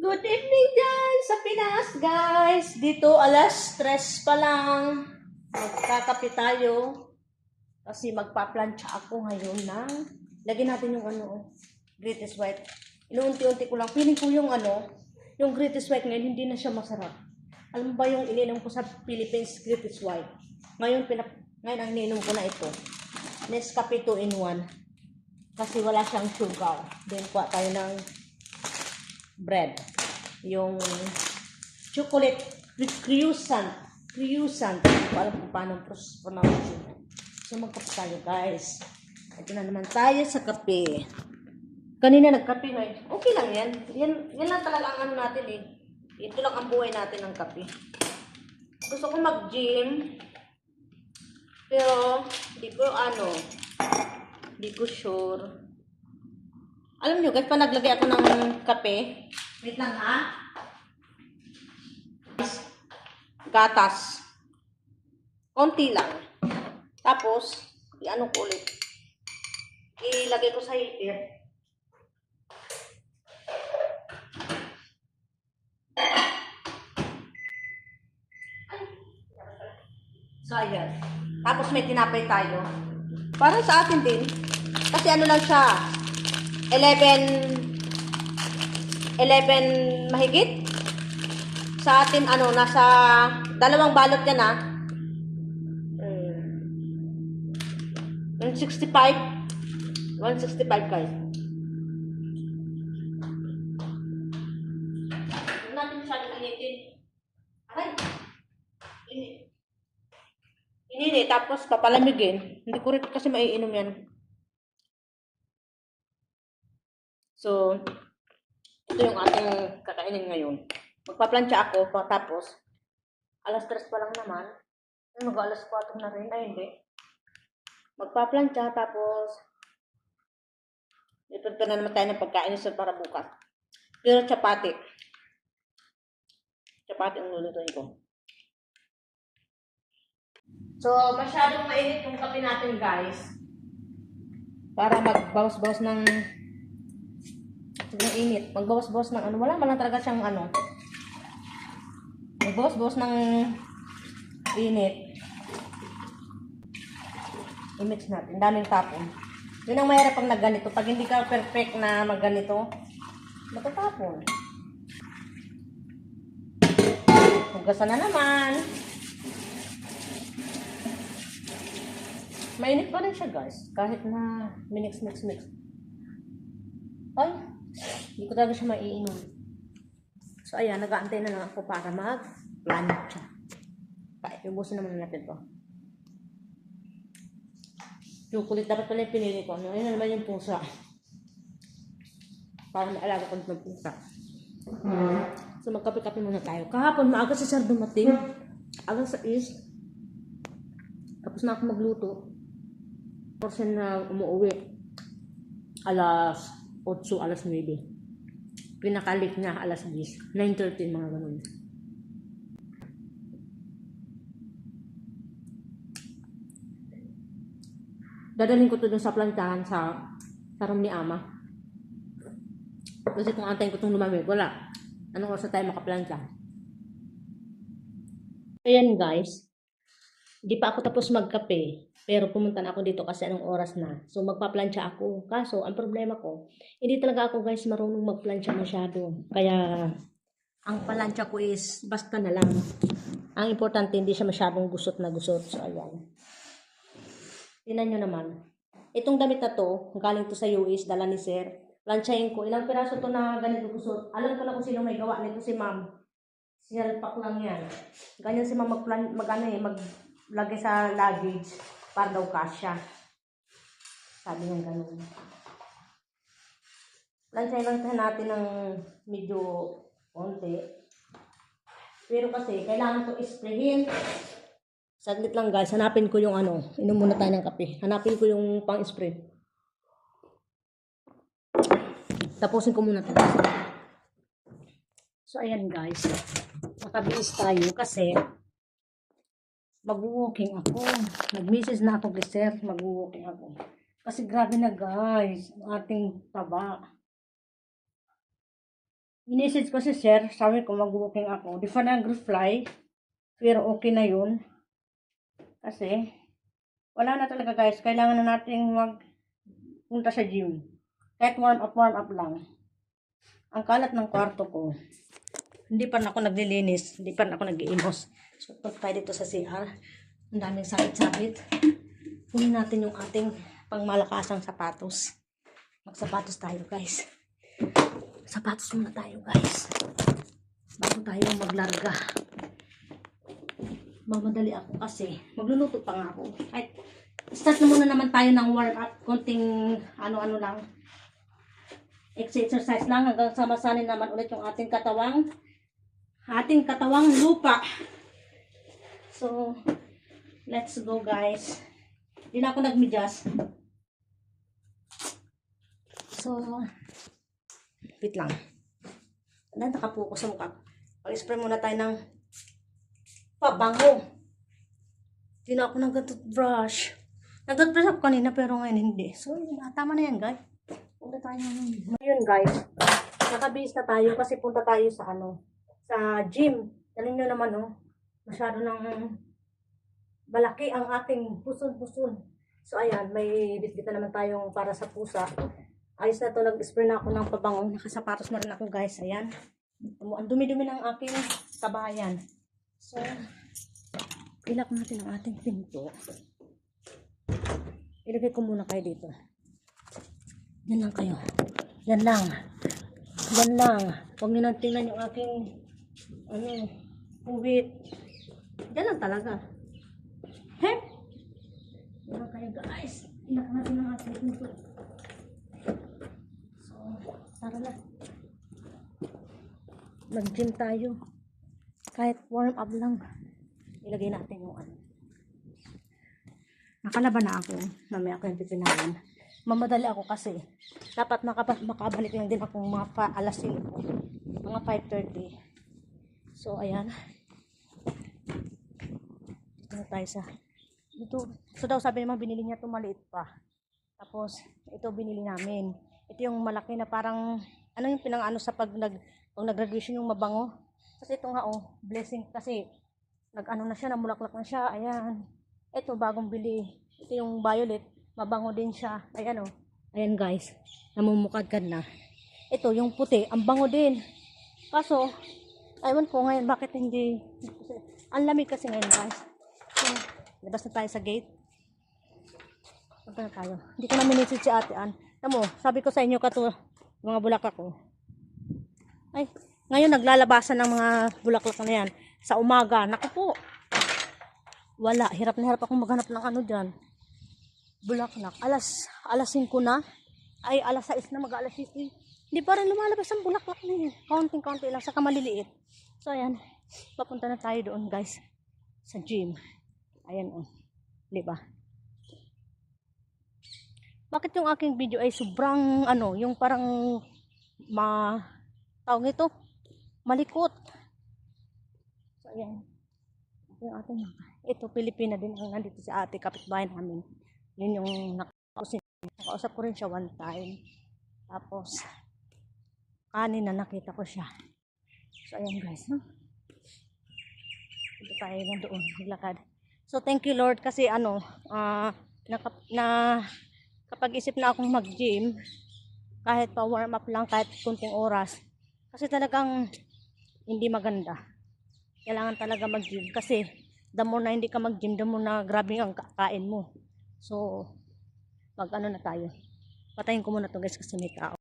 Good evening dyan sa Pinas, guys. Dito, alas stress pa lang. Magkakape tayo. Kasi magpaplansya ako ngayon ng... Lagyan natin yung ano, greatest white. Inuunti-unti ko lang. Feeling ko yung ano, yung greatest white ngayon, hindi na siya masarap. Alam ba yung ininom ko sa Philippines greatest white? Ngayon, pinap ngayon ang ininom ko na ito. Nescafe 2 in 1. Kasi wala siyang sugar. Then, kuha tayo ng bread. Yung chocolate croissant. Croissant. Hindi ko alam kung paano yun. So, magkape tayo, guys. Ito na naman tayo sa kape. Kanina nagkape na eh. Okay lang yan. Yan, yan lang talaga ang ano natin eh. Ito lang ang buhay natin ng kape. Gusto ko mag-gym. Pero, di ko ano, di ko sure. Alam nyo, guys, pa naglagay ako ng kape. Wait lang, ha? Gatas. Konti lang. Tapos, i-ano ko ulit. Ilagay ko sa heater. So, ayan. Tapos may tinapay tayo. Para sa atin din. Kasi ano lang siya, 11 11 mahigit. Sa atin ano nasa dalawang balot yan. Mm. 165 165 guys. Natin masyadong initin. Ay! Init. Init, tapos papalamigin. Hindi ko rin kasi maiinom yan. So, ito yung ating kakainin ngayon. Magpaplansya ako, pa- tapos, alas 3 pa lang naman. Ay, mag alas 4 na rin. Ay, hindi. Magpaplansya, tapos, ipunta na naman tayo ng pagkain sa para bukas. Pero chapati. Chapati ang lulutuin ko. So, masyadong mainit yung kape natin, guys. Para magbawas-bawas ng ng. Magbawas-bawas ng ano. Wala man lang talaga siyang ano. Magbawas-bawas ng init. I-mix natin. Daming tapon. Yun ang mahirap pag nagganito. Pag hindi ka perfect na magganito, matatapon. Hugasan na naman. Mainit pa rin siya, guys. Kahit na minix, mix, mix. Ay, hindi ko talaga siya maiinom. So, ayan, nag-aantay na lang ako para mag-plancha. Kaya, ubusin naman natin to. Chocolate, dapat pala yung pinili ko. Ano, yun na naman yung pusa. Para maalaga ko ng pusa. So, magkape-kape muna tayo. Kahapon, maaga si Sir dumating. Sa is. Tapos na ako magluto. Kasi na umuwi. Alas 8, alas 9. Pinakalik niya alas 10. 9.13 mga ganun. Dadalhin ko to dun sa plantahan sa sa room ni Ama. Kasi kung antayin ko itong lumamig, wala. Anong oras na tayo makaplanta? Ayan guys. Di pa ako tapos magkape. Pero pumunta na ako dito kasi anong oras na. So magpaplansya ako. Kaso, ang problema ko, hindi talaga ako guys marunong magplansya masyado. Kaya, ang palansya ko is basta na lang. Ang importante, hindi siya masyadong gusot na gusot. So, ayan. Tingnan nyo naman. Itong damit na to, galing to sa US, dala ni Sir. Plansyahin ko. Ilang piraso to na ganito gusot. Alam ko na kung sino may gawa nito si ma'am. Sinalpak lang yan. Ganyan si ma'am magplan, mag, ano, eh, maglagay sa luggage para daw kasya. Sabi niya ganun. Tayo natin ng medyo konti. Pero kasi, kailangan ko isprayin. Saglit lang guys, hanapin ko yung ano. Inom muna tayo ng kape. Hanapin ko yung pang-spray. Tapusin ko muna ito. So, ayan guys. Nakabilis tayo kasi mag-walking ako. Nag-message na ako sir. Mag-walking ako. Kasi grabe na guys. Ang ating taba. Minisage ko si sir, sabi ko mag-booking ako. Di pa nag-reply, pero okay na yun. Kasi, wala na talaga guys. Kailangan na nating mag punta sa gym. Kahit warm up, warm up lang. Ang kalat ng kwarto ko. Hindi pa na ako naglilinis. Hindi pa na ako nag-iimos. So, pag tayo dito sa CR, ang daming sabit-sabit. Kunin natin yung ating pangmalakasang sapatos. Magsapatos tayo guys. Sapatos muna tayo guys. Bago tayo maglarga. Mamadali ako kasi. Magluluto pa nga ako. Ay, start na muna naman tayo ng up. Konting ano-ano lang. Exercise lang hanggang sa masanin naman ulit yung ating katawang ating katawang lupa. So, let's go guys. Hindi na ako nagmidyas. So, wait lang. Ano, nakapuko sa mukha. Pag-spray muna tayo ng pabango. Hindi na ako nag-toothbrush. Nag-toothbrush ako kanina pero ngayon hindi. So, yun, ah, tama na yan guys. Punta tayo ng... Ngayon guys, nakabihis na tayo kasi punta tayo sa ano, sa gym. Alam nyo naman oh, masyado ng malaki ang ating puson-puson. So ayan, may bitbit na naman tayong para sa pusa. Ayos na to, nag-spray na ako ng pabango. Nakasapatos na rin ako guys, ayan. Ang dumi-dumi ng aking kabayan. So, ilak natin ang ating pinto. Ilagay ko muna kayo dito. Yan lang kayo. Yan lang. Yan lang. Huwag nyo nang tingnan yung aking ano, puwit. Lang talaga. He? Lang kayo guys. Ilak natin ang ating pinto. So, tara na. Mag-gym tayo. Kahit warm up lang. Ilagay natin yung ano. Nakalaban na ako. Mamaya ako yung pipinahan. Mamadali ako kasi. Dapat makaba- makabalik lang din ako mga alas 5. Mga 5.30. So, ayan. Na tayo sa... Ito. So daw sabi naman binili niya ito maliit pa. Tapos, ito binili namin. Ito yung malaki na parang... Ano yung pinang-ano sa pag nag... Pag nag-graduation yung mabango. Kasi ito nga oh, blessing kasi nag-ano na siya, namulaklak na siya. Ayan. Ito, bagong bili. Ito yung violet. Mabango din siya. Ayan o. Ayan guys. Namumukadkad na. Ito, yung puti. Ang bango din. Kaso, aywan ko ngayon bakit hindi... Ang lamig kasi ngayon guys. Labas na tayo sa gate. Punta na tayo. Hindi ko na minisid si ate Ann. Alam mo, sabi ko sa inyo kato, mga bulaklak ko. Ay, ngayon naglalabasan ng mga bulaklak na yan. Sa umaga, naku po. Wala, hirap na hirap akong maghanap ng ano dyan. Bulaklak. Alas, alas 5 na. Ay, alas 6 na, mag alas 7. Hindi pa rin lumalabas ang bulaklak na yan. Kaunting-kaunti lang, saka maliliit. So, ayan. Papunta na tayo doon, guys. Sa gym. Ayan, oh. Di ba? Bakit yung aking video ay sobrang, ano, yung parang, ma, tawag ito, malikot. So, ayan. Ito yung ating, ito, Pilipina din ang nandito si ate, kapitbahay namin. Yun yung nakausap, nakausap ko rin siya one time. Tapos, kanina nakita ko siya. So, ayan guys, no? Dito tayo na doon, naglakad. So, thank you Lord kasi ano, ah, nakap, na, kapag isip na akong mag-gym, kahit pa warm up lang, kahit kunting oras, kasi talagang hindi maganda. Kailangan talaga mag-gym kasi the more na hindi ka mag-gym, the more na grabe ang kakain mo. So, mag ano na tayo. Patayin ko muna to guys kasi may tao.